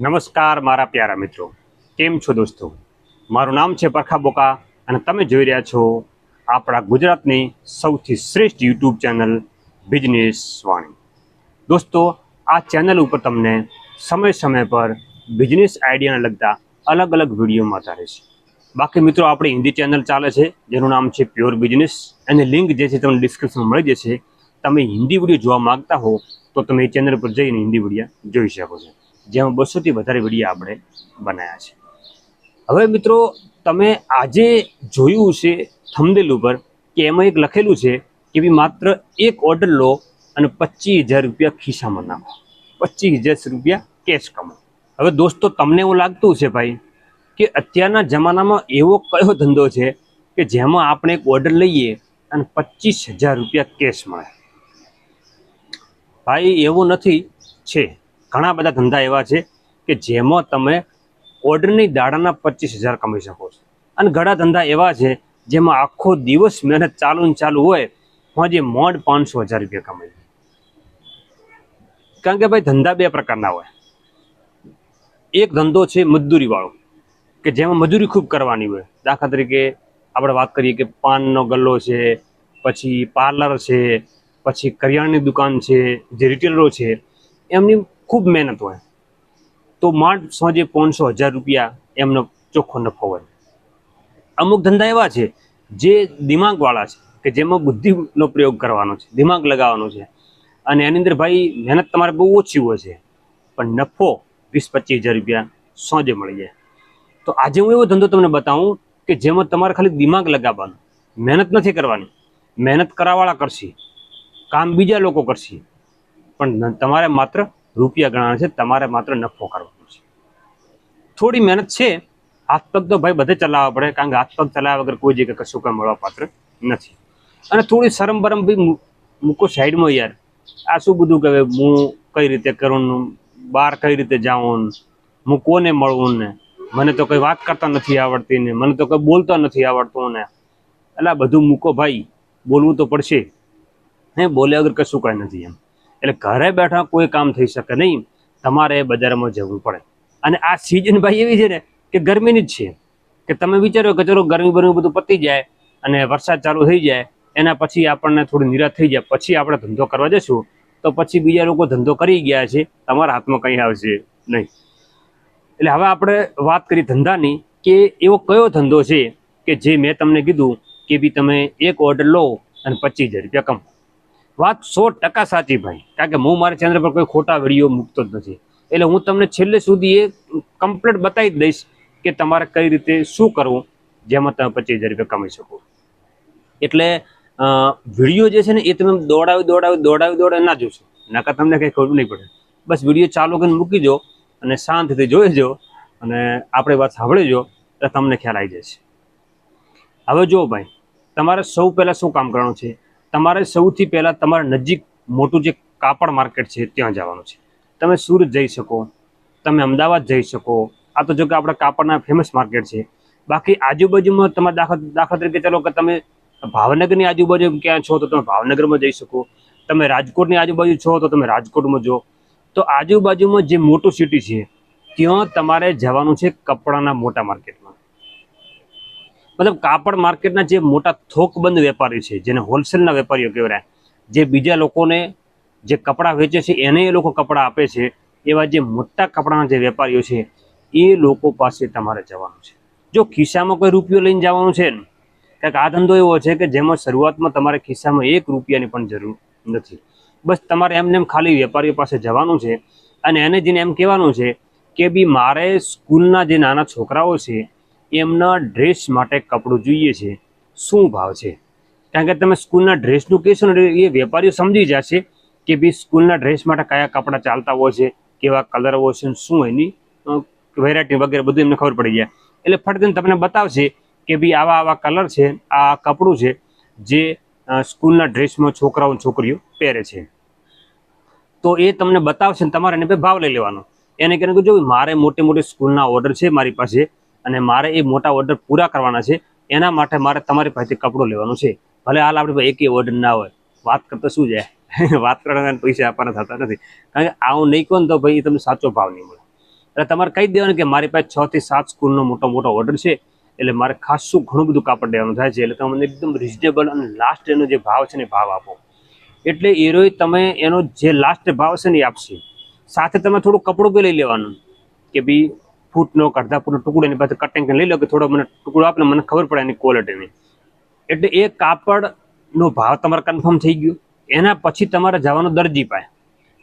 નમસ્કાર મારા પ્યારા મિત્રો. કેમ છો દોસ્તો? મારું નામ છે પરખા બોકા અને તમે જોઈ રહ્યા છો આપણા ગુજરાતની સૌથી શ્રેષ્ઠ યુટ્યુબ ચેનલ બિઝનેસ વાણી. દોસ્તો, આ ચેનલ ઉપર તમને સમય સમય પર બિઝનેસ આઈડિયાને લગતા અલગ અલગ વીડિયો મળતા રહેશે. બાકી મિત્રો, આપણી હિન્દી ચેનલ ચાલે છે, જેનું નામ છે પ્યોર બિઝનેસ એની લિંક જે છે તમને ડિસ્ક્રિપ્શનમાં મળી જશે. તમે હિન્દી વીડિયો જોવા માગતા હો, તો તમે એ ચેનલ પર જઈને હિન્દી વીડિયો જોઈ શકો છો. જેમાં બસોથી વધારે વીડિયો આપણે બનાવ્યા છે. હવે મિત્રો, તમે આજે જોયું છે થમદેલ ઉપર કે એમાં એક લખેલું છે કે ભાઈ માત્ર એક ઓર્ડર લો અને પચીસ હજાર રૂપિયા ખિસ્સામાં નાખો. પચીસ હજાર રૂપિયા કેશ કમાવો. હવે દોસ્તો, તમને એવું લાગતું છે ભાઈ કે અત્યારના જમાનામાં એવો કયો ધંધો છે કે જેમાં આપણે એક ઓર્ડર લઈએ અને પચીસ હજાર રૂપિયા કેશ મળે. ભાઈ, એવું નથી. છે. ઘણા બધા ધંધા એવા છે કે જેમાં તમે ઓર્ડરની દાડાના પચીસ હજાર કમાઈ શકો છો. અને ઘણા ધંધા એવા છે જેમાં આખો દિવસ મહેનત ચાલુ ને ચાલુ હોય જે મોડ પાંચસો હજાર રૂપિયા કમાઈ કારણ કે ભાઈ ધંધા બે પ્રકારના હોય. એક ધંધો છે મજદૂરી વાળો, કે જેમાં મજૂરી ખૂબ કરવાની હોય. દાખલા તરીકે આપણે વાત કરીએ કે પાનનો ગલ્લો છે, પછી પાર્લર છે, પછી કરિયાણાની દુકાન છે, જે રિટેલરો છે, એમની ખૂબ મહેનત હોય. તો માંડ સાંજે પાંચસો હજાર રૂપિયા એમનો ચોખ્ખો નફો હોય. અમુક ધંધા એવા છે, જે દિમાગવાળા છે, કે જેમાં બુદ્ધિનો પ્રયોગ કરવાનો છે, દિમાગ લગાવવાનો છે. અને એની અંદર ભાઈ, મહેનત તમારે બહુ ઓછી હોય છે, પણ નફો વીસ પચીસ હજાર રૂપિયા સાંજે મળી જાય. તો આજે હું એવો ધંધો તમને બતાવું કે જેમાં તમારે ખાલી દિમાગ લગાવવાનું, મહેનત નથી કરવાની. મહેનત કરાવવાળા કરશે, કામ બીજા લોકો કરશે, પણ તમારે માત્ર રૂપિયા ગણવાના છે, તમારે માત્ર નફો કરવાનો છે થોડી મહેનત છે હાથ પગ તો ભાઈ બધે ચલાવવા પડે, કારણ કે હાથ પગ ચલાવ્યા વગર કોઈ જગ્યાએ કશું કાંઈ મળવા પાત્ર નથી. અને થોડી શરમ બરમ ભાઈ મૂકો સાઈડમાં યાર. આ શું બધું કે હું કઈ રીતે કરું બહાર કઈ રીતે જાઉં હું કોને મળવું ને? મને તો કંઈ વાત કરતા નથી આવડતી ને, મને તો કંઈ બોલતા નથી આવડતું ને. એટલે બધું મૂકો ભાઈ, બોલવું તો પડશે. હે, બોલ્યા વગર કશું કાંઈ નથી એમ. એટલે ઘરે બેઠા કોઈ કામ થઈ શકે નહીં. તમારે બજારમાં જવું પડે. અને આ સિઝન ભાઈ એવી છે ને કે ગરમીની જ છે. કે તમે વિચારો કે ચલો ગરમી બરમી બધું પતી જાય અને વરસાદ ચાલુ થઈ જાય, એના પછી આપણને થોડી નિરાશ થઈ જાય, પછી આપણે ધંધો કરવા જશું તો પછી બીજા લોકો ધંધો કરી ગયા છે, તમારા હાથમાં કંઈ આવશે નહીં. એટલે હવે આપણે વાત કરી ધંધાની, કે એવો કયો ધંધો છે કે જે મેં તમને કીધું કે બી તમે એક ઓર્ડર લો અને પચીસ હજાર રૂપિયા કમાઓ વાત સો ટકા સાચી ભાઈ. કારણ કે હું મારા ચેનલ પર કોઈ ખોટા વીડિયો મૂકતો જ નથી. એટલે હું તમને છેલ્લે સુધી એ કમ્પ્લીટ બતાવી દઈશ કે તમારે કઈ રીતે શું કરવું, જેમાં તમે પચીસ હજાર રૂપિયા કમાઈ શકો. એટલે વીડિયો જે છે ને એ તમે દોડાવી દોડાવી દોડાવી દોડાવી ના જોશો. નકર તમને કંઈ ખબર નહીં પડે. બસ વીડિયો ચાલુ કરીને મૂકી દો અને શાંતિથી જોઈ જો અને આપણે વાત સાંભળી જો તો તમને ખ્યાલ આવી જશે. હવે જુઓ ભાઈ, તમારે સૌ પહેલાં શું કામ કરવાનું છે? તમારે સૌથી પહેલાં તમારા નજીક મોટું જે કાપડ માર્કેટ છે, ત્યાં જવાનું છે. તમે સુરત જઈ શકો, તમે અમદાવાદ જઈ શકો. આ તો જો કે આપણા કાપડના ફેમસ માર્કેટ છે. બાકી આજુબાજુમાં તમારે દાખલા દાખલા તરીકે ચાલો કે તમે ભાવનગરની આજુબાજુ ક્યાં છો, તો તમે ભાવનગરમાં જઈ શકો. તમે રાજકોટની આજુબાજુ છો, તો તમે રાજકોટમાં જો. તો આજુબાજુમાં જે મોટું સિટી છે, ત્યાં તમારે જવાનું છે કપડાના મોટા માર્કેટમાં મતલબ કાપડ માર્કેટના જે મોટા થોકબંધ વેપારી છે, જેને હોલસેલના વેપારીઓ કહેવાય, જે બીજા લોકોને જે કપડાં વેચે છે, એને એ લોકો કપડાં આપે છે, એવા જે મોટા કપડાના જે વેપારીઓ છે, એ લોકો પાસે તમારે જવાનું છે. જો ખિસ્સામાં કોઈ રૂપિયો લઈને જવાનું છે ને કારણ આ ધંધો એવો છે કે જેમાં શરૂઆતમાં તમારે ખિસ્સામાં એક રૂપિયાની પણ જરૂર નથી. બસ તમારે એમને એમ ખાલી વેપારીઓ પાસે જવાનું છે અને એને જેને એમ કહેવાનું છે કે બી મારે સ્કૂલના જે નાના છોકરાઓ છે એમના ડ્રેસ માટે કપડું જોઈએ છે. શું ભાવ છે? કારણ કે તમે સ્કૂલના ડ્રેસનું કહેશો ને, એ વેપારીઓ સમજી જશે કે ભાઈ સ્કૂલના ડ્રેસ માટે કયા કપડાં ચાલતા હોય છે, કેવા કલર હોય છે શું એની વેરાયટી વગેરે બધું એમને ખબર પડી જાય. એટલે ફટ તમને બતાવશે કે ભાઈ આવા આવા કલર છે, આ કપડું છે, જે સ્કૂલના ડ્રેસમાં છોકરાઓ છોકરીઓ પહેરે છે. તો એ તમને બતાવશે ને તમારે એને ભાવ લઈ લેવાનો. એને કહીને જો મારે મોટી મોટી સ્કૂલના ઓર્ડર છે મારી પાસે અને મારે એ મોટા ઓર્ડર પૂરા કરવાના છે, એના માટે મારે તમારી પાસેથી કપડું લેવાનું છે. ભલે હાલ આપણી પાસે એકેય ઓર્ડર ના હોય. વાત કરતા શું જાય વાત કરવાના પૈસા આપવાના થતા નથી. કારણ કે આવું નહીં કહો તો ભાઈ તમને સાચો ભાવ નહીં મળે. એટલે તમારે કહી દેવાનું કે મારી પાસે છ થી સાત સ્કૂલનો મોટો મોટો ઓર્ડર છે, એટલે મારે ખાસું ઘણું બધું કાપડ લેવાનું થાય છે, એટલે તમે એકદમ રિઝનેબલ અને લાસ્ટ એનો જે ભાવ છે ને ભાવ આપો. એટલે એરોય તમે એનો જે લાસ્ટ ભાવ છે ને એ આપશે. સાથે તમે થોડું કપડું બી લઈ લેવાનું. કે ભઈ ફૂટનો કે અડધા ફૂટનો ટુકડો એની પાસે કટિંગ લઈ લો કે થોડો મને ટુકડો આપને, મને ખબર પડે એની ક્વોલિટીની એટલે એ કાપડનો ભાવ તમારે કન્ફર્મ થઈ ગયો. એના પછી તમારે જવાનું દરજી પાસે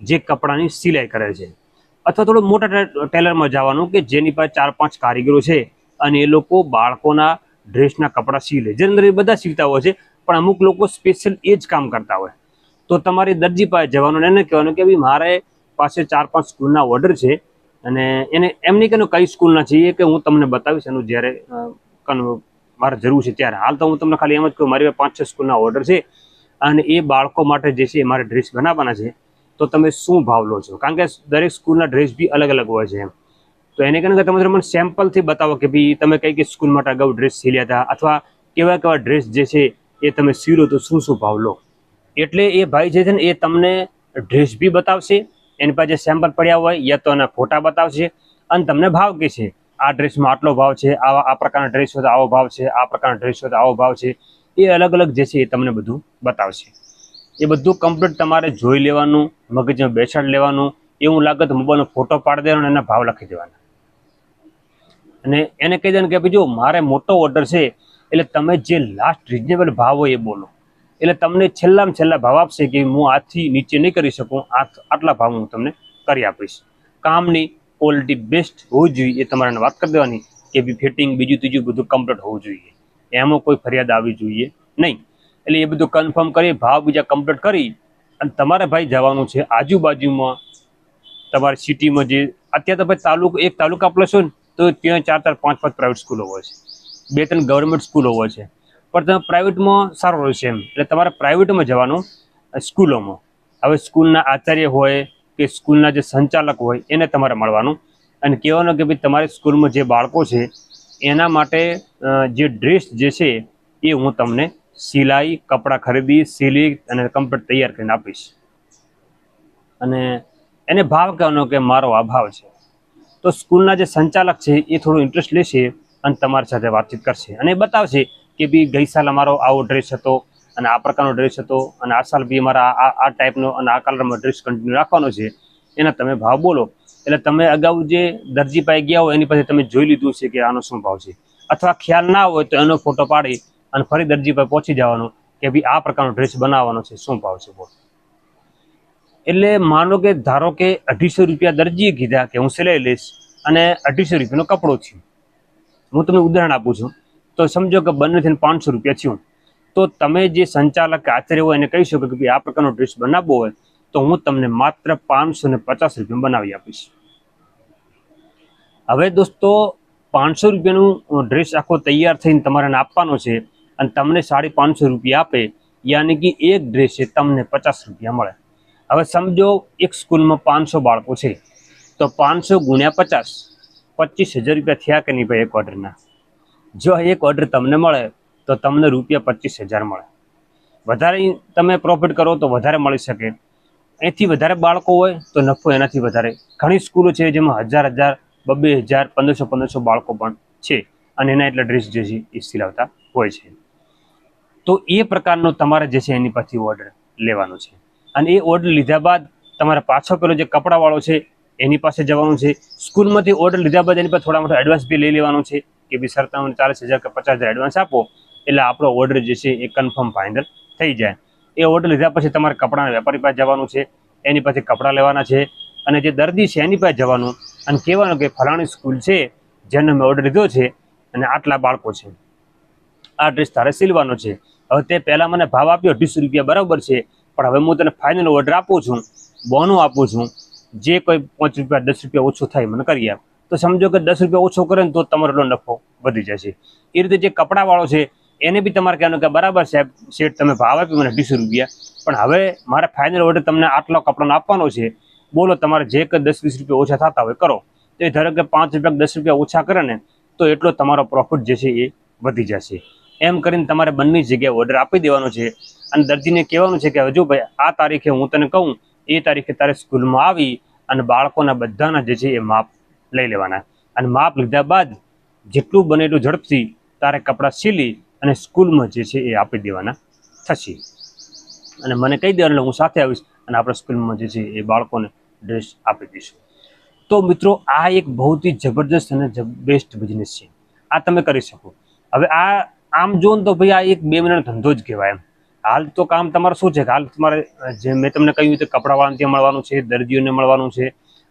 જે કપડાની સિલાઈ કરે છે. અથવા થોડું મોટા ટેલરમાં જવાનું કે જેની પાસે ચાર પાંચ કારીગરો છે અને એ લોકો બાળકોના ડ્રેસના કપડાં સીલે. જે અંદર એ બધા સીવતા હોય છે, પણ અમુક લોકો સ્પેશિયલ એ જ કામ કરતા હોય. તો તમારી દરજી પાસે જવાનું, એને કહેવાનું કે ભાઈ મારે પાસે ચાર પાંચ સ્કૂલના ઓર્ડર છે અને એને એમ નહીં કે કઈ સ્કૂલના એ કે હું તમને બતાવીશ એનું જ્યારે મારે જરૂર છે ત્યારે. હાલ તો હું તમને ખાલી એમ જ કહું, મારી પાસે પાંચ છ સ્કૂલના ઓર્ડર છે અને એ બાળકો માટે જે છે મારે ડ્રેસ બનાવવાના છે. તો તમે શું ભાવ લો છો? કારણ કે દરેક સ્કૂલના ડ્રેસ બી અલગ અલગ હોય છે એમ. તો એને કરીને તમે મને સેમ્પલથી બતાવો કે ભાઈ તમે કઈ કઈ સ્કૂલ માટે અગાઉ ડ્રેસ સીલ્યા હતા અથવા કેવા કેવા ડ્રેસ જે છે એ તમે સીલો તો શું શું ભાવ લો? એટલે એ ભાઈ જે છે ને એ તમને ડ્રેસ બી બતાવશે એની પાસે સેમ્પલ પડ્યા હોય યા તો એના ફોટા બતાવશે. અને તમને ભાવ કે છે? આ ડ્રેસમાં આટલો ભાવ છે, આવા, આ પ્રકારના ડ્રેસ હોય તો આવો ભાવ છે, આ પ્રકારના ડ્રેસ હોય તો આવો ભાવ છે. એ અલગ અલગ જે છે એ તમને બધું બતાવશે. એ બધું કમ્પ્લીટ તમારે જોઈ લેવાનું, મગજમાં બેસાડ લેવાનું, એવું લાગે તો મોબાઈલનો ફોટો પાડી દેવાનો એના ભાવ લખી દેવાના. અને એને કહી દેવાનું કે, ભાઈ જો મારે મોટો ઓર્ડર છે, એટલે તમે જે લાસ્ટ રિઝનેબલ ભાવ હોય એ બોલો. એટલે તમને છેલ્લામાં છેલ્લા ભાવ આપશે કે હું આથી નીચે નહીં કરી શકું આટલા ભાવ હું તમને કરી આપીશ. કામની ક્વોલિટી બેસ્ટ હોવી જોઈએ એ તમારે વાત કરી દેવાની કે બી ફિટિંગ બીજું ત્રીજું બધું કમ્પ્લીટ હોવું જોઈએ. એમાં કોઈ ફરિયાદ આવવી જોઈએ નહીં. એટલે એ બધું કન્ફર્મ કરી, ભાવ બીજા કમ્પ્લીટ કરી અને તમારે ભાઈ જવાનું છે આજુબાજુમાં. તમારી સિટીમાં જે અત્યારે તો ભાઈ તાલુકો એક તાલુકા પ્લસ હોય ને, તો ત્યાં ચાર ચાર પાંચ પાંચ પ્રાઇવેટ સ્કૂલો હોય છે. બે ત્રણ ગવર્મેન્ટ સ્કૂલો હોય છે. પણ તમે પ્રાઇવેટમાં સારો રહેશે એમ. એટલે તમારે પ્રાઇવેટમાં જવાનું સ્કૂલોમાં. હવે સ્કૂલના આચાર્ય હોય કે સ્કૂલના જે સંચાલક હોય, એને તમારે મળવાનું. અને કહેવાનું કે ભાઈ તમારી સ્કૂલમાં જે બાળકો છે, એના માટે જે ડ્રેસ જે છે, એ હું તમને સિલાઈ, કપડાં ખરીદી, સિલી અને કમ્પ્લીટ તૈયાર કરીને આપીશ. અને એને ભાવ કહેવાનો કે મારો આ ભાવ છે. તો સ્કૂલના જે સંચાલક છે, એ થોડું ઇન્ટરેસ્ટ લેશે અને તમારી સાથે વાતચીત કરશે. અને બતાવશે કે બી ગઈ સાલ અમારો આવો ડ્રેસ હતો અને આ પ્રકારનો ડ્રેસ હતો અને આ સાલ બી અમારા આ આ ટાઈપનો અને આ કલરમાં ડ્રેસ કન્ટિન્યુ રાખવાનો છે, એના તમે ભાવ બોલો. એટલે તમે અગાઉ જે દરજી પાસે ગયા હોય એની પાસે તમે જોઈ લીધું છે કે આનો શું ભાવ છે. અથવા ખ્યાલ ના હોય તો એનો ફોટો પાડી અને ફરી દરજી પાસે પહોંચી જવાનો કે ભાઈ આ પ્રકારનો ડ્રેસ બનાવવાનો છે, શું ભાવ છે બોલો. એટલે માનો કે ધારો કે અઢીસો રૂપિયા દરજીએ કીધા કે હું સિલાઈ લઈશ અને અઢીસો રૂપિયાનો કપડો થયો હું તમને ઉદાહરણ આપું છું. તો સમજો કે બંને થઈને પાંચસો રૂપિયા થયું. તો તમે જે સંચાલક આચાર્ય હોય એને કહી શકો કે આ પ્રકારનો ડ્રેસ બનાવવો હોય, તો હું તમને માત્ર પાંચસો ને પચાસ રૂપિયા બનાવી આપીશ. હવે દોસ્તો, પાંચસો રૂપિયાનું ડ્રેસ આખો તૈયાર થઈને તમારે આપવાનો છે અને તમને સાડી પાંચસો રૂપિયા આપે, યાની કે એક ડ્રેસ છે તમને પચાસ રૂપિયા મળે. હવે સમજો, એક સ્કૂલમાં પાંચસો બાળકો છે. તો પાંચસો ગુણ્યા પચાસ, પચીસ હજાર રૂપિયા થયા કે નહીં ભાઈ એક ઓર્ડરના જો એક ઓર્ડર તમને મળે, તો તમને રૂપિયા પચીસ હજાર મળે. વધારે તમે પ્રોફિટ કરો તો વધારે મળી શકે. એથી વધારે બાળકો હોય તો નફો એનાથી વધારે. ઘણી સ્કૂલો છે જેમાં હજાર હજાર, બબ્બે હજાર, પંદરસો પંદરસો બાળકો પણ છે અને એના એટલા ડ્રેસ જે છે એ સિલાવતા હોય છે. તો એ પ્રકારનો તમારે જે છે એની પરથી ઓર્ડર લેવાનો છે. અને એ ઓર્ડર લીધા બાદ તમારે પાછો પેલો જે કપડાવાળો છે, એની પાસે જવાનું છે. સ્કૂલમાંથી ઓર્ડર લીધા બાદ એની પાસે થોડા મોટા એડવાન્સ બી લઈ લેવાનું છે. કે બી સર ચાલીસ હજાર કે પચાસ હજાર એડવાન્સ આપો, એટલે આપણો ઓર્ડર જે છે એ કન્ફર્મ ફાઇનલ થઈ જાય. એ ઓર્ડર લીધા પછી તમારે કપડાના વેપારી પાસે જવાનું છે, એની પાસે કપડાં લેવાના છે, અને જે દર્દી છે એની પાસે જવાનું, અને કહેવાનું કે ફલાણી સ્કૂલ છે, જેનો મેં ઓર્ડર લીધો છે, અને આટલા બાળકો છે. આ ડ્રેસ તારે સિલવાનો છે. હવે તે પહેલાં મને ભાવ આપ્યો અઢીસો રૂપિયા બરાબર છે, પણ હવે હું તને ફાઇનલ ઓર્ડર આપું છું બોનું આપું છું, જે કોઈ પાંચ રૂપિયા, દસ રૂપિયા ઓછો થાય મને કરી આપ. તો સમજો કે દસ રૂપિયા ઓછો કરે તો તમારો એટલો નફો વધી જશે. એ રીતે જે કપડાવાળો છે, એને બી તમારે કહેવાનું કે બરાબર સાહેબ, શેઠ તમે ભાવ આપ્યો મને અઢીસો રૂપિયા, પણ હવે મારે ફાઇનલ ઓર્ડર તમને આટલો કપડાનો આપવાનો છે, બોલો તમારે જે કે દસ વીસ રૂપિયા ઓછા થતા હોય, કરો. તો એ ધારો કે પાંચ રૂપિયા દસ રૂપિયા ઓછા કરે ને, તો એટલો તમારો પ્રોફિટ જે છે એ વધી જશે. એમ કરીને તમારે બંને જગ્યાએ ઓર્ડર આપી દેવાનો છે, અને દર્દીને કહેવાનું છે કે હજુ ભાઈ, આ તારીખે હું તને કહું, એ તારીખે તારે સ્કૂલમાં આવી અને બાળકોના બધાના જે છે એ માપ લઈ લેવાના. અને માપ લીધા બાદ જેટલું બને એટલું ઝડપથી તારે કપડાં સીલી અને સ્કૂલમાં જે છે એ આપી દેવાના થશે. અને મને કહી દેવાનું એટલે હું સાથે આવીશ અને આપણે સ્કૂલમાં જે છે એ બાળકોને ડ્રેસ આપી દઈશું. તો મિત્રો, આ એક બહુ જ જબરદસ્ત અને બેસ્ટ બિઝનેસ છે. આ તમે કરી શકો. હવે આ આમ જો તો ભાઈ આ એક બે મહિનાનો ધંધો જ કહેવાય એમ. હાલ તો કામ તમારે શું છે? હાલ તમારે જે મેં તમને કહ્યું તે કપડાવાળાને ત્યાં મળવાનું છે, દર્દીઓને મળવાનું છે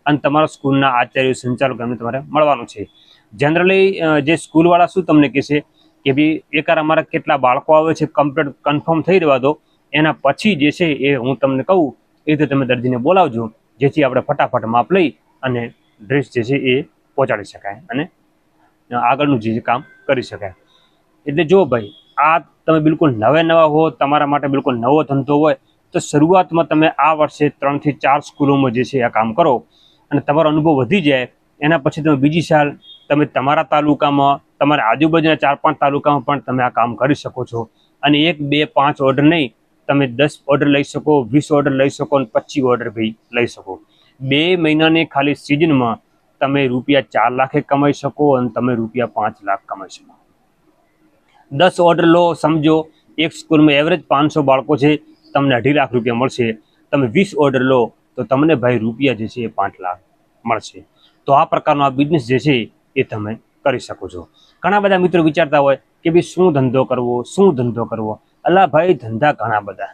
અને તમારા સ્કૂલના આચાર્ય સંચાલકોને તમારે મળવાનું છે. જનરલી જે સ્કૂલવાળા શું તમને કહેશે કે ભાઈ એકવાર અમારા કેટલા બાળકો આવે છે કમ્પ્લીટ કન્ફર્મ થઈ રહેવા દો. એના પછી જે છે એ હું તમને કહું, એ રીતે તમે દર્દીને બોલાવજો, જેથી આપણે ફટાફટ માપ લઈ અને ડ્રેસ જે છે એ પહોંચાડી શકાય અને આગળનું જે કામ કરી શકાય. એટલે જો ભાઈ, આ તમે બિલકુલ નવે નવા હો, તમારા માટે બિલકુલ નવો ધંધો હોય, તો શરૂઆતમાં તમે આ વર્ષે ત્રણથી ચાર સ્કૂલોમાં જે છે આ કામ કરો. અને તમારો અનુભવ વધી જાય, એના પછી તમે બીજી સાલ તમે તમારા તાલુકામાં, તમારા આજુબાજુના ચાર પાંચ તાલુકામાં પણ તમે આ કામ કરી શકો છો. અને એક, બે, પાંચ ઓર્ડર નહીં, તમે દસ ઓર્ડર લઈ શકો, વીસ ઓર્ડર લઈ શકો અને પચીસ ઓર્ડર બી લઈ શકો. બે મહિનાની ખાલી સિઝનમાં તમે રૂપિયા ચાર લાખે કમાઈ શકો અને તમે રૂપિયા પાંચ લાખ કમાઈ શકો. દસ ઓર્ડર લો, સમજો, એક સ્કૂલમાં એવરેજ પાંચસો બાળકો છે, તમને અઢી લાખ રૂપિયા મળશે. તમે વીસ ઓર્ડર લો તો તમને ભાઈ રૂપિયા જે છે એ પાંચ લાખ મળશે. તો આ પ્રકારનો આ બિઝનેસ જે છે એ તમે કરી શકો છો. ઘણા બધા મિત્રો વિચારતા હોય કે ભાઈ શું ધંધો કરવો, શું ધંધો કરવો? અલા ભાઈ ધંધા ઘણા બધા.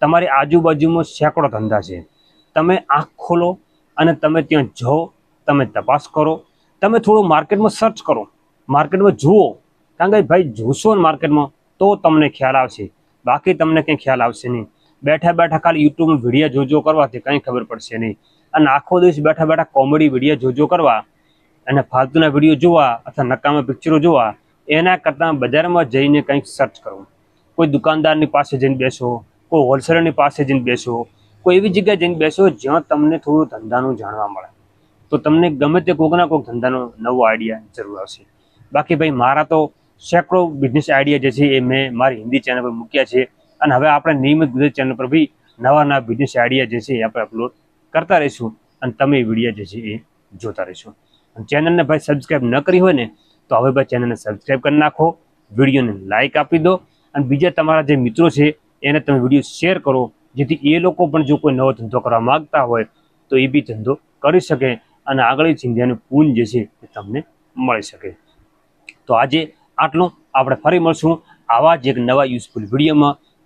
તમારી આજુબાજુમાં સેંકડો ધંધા છે. તમે આંખ ખોલો અને તમે ત્યાં જાઓ, તમે તપાસ કરો. તમે થોડું માર્કેટમાં સર્ચ કરો. માર્કેટમાં જુઓ. કારણ કે ભાઈ જોશો માર્કેટમાં તો તમને ખ્યાલ આવશે. બાકી તમને કંઈ ખ્યાલ આવશે નહીં. બેઠા બેઠા ખાલી યુટ્યુબમાં વીડિયો જોજો કરવાથી કંઈ ખબર પડશે નહીં. અને આખો દિવસ બેઠા બેઠા કોમેડી વીડિયો જોજો કરવા અને ફાલતુના વીડિયો જોવા અથવા નકામા પિક્ચરો જોવા, એના કરતાં બજારમાં જઈને કંઈક સર્ચ કરવું કોઈ દુકાનદારની પાસે જઈને બેસો, કોઈ હોલસેલરની પાસે જઈને બેસો, કોઈ એવી જગ્યાએ જઈને બેસો જ્યાં તમને થોડું ધંધાનું જાણવા મળે. તો તમને ગમે તે કોઈકના કોઈક ધંધાનો નવો આઈડિયા જરૂર આવશે. બાકી ભાઈ મારા તો સેંકડો બિઝનેસ આઈડિયા જે છે એ મેં મારી હિન્દી ચેનલ પર મૂક્યા છે. અને હવે આપણે નિયમિત ગુજરાત ચેનલ પર બી નવા નવા બિઝનેસ આઈડિયા જે છે એ આપણે અપલોડ કરતા રહીશું અને તમે વીડિયો જે છે એ જોતા રહીશું. અને ચેનલને ભાઈ સબસ્ક્રાઈબ ન કરી હોય ને, તો હવે ભાઈ ચેનલને સબસ્ક્રાઈબ કરી નાખો વિડીયોને લાઇક આપી દો અને બીજા તમારા જે મિત્રો છે એને તમે વીડિયો શેર કરો, જેથી એ લોકો પણ જો કોઈ નવો ધંધો કરવા માગતા હોય, તો એ બી ધંધો કરી શકે અને આગળ ચિંધ્યાનું પૂન જે છે એ તમને મળી શકે. તો આજે આટલું. આપણે ફરી મળશું આવા જ એક નવા યુઝફુલ વિડીયોમાં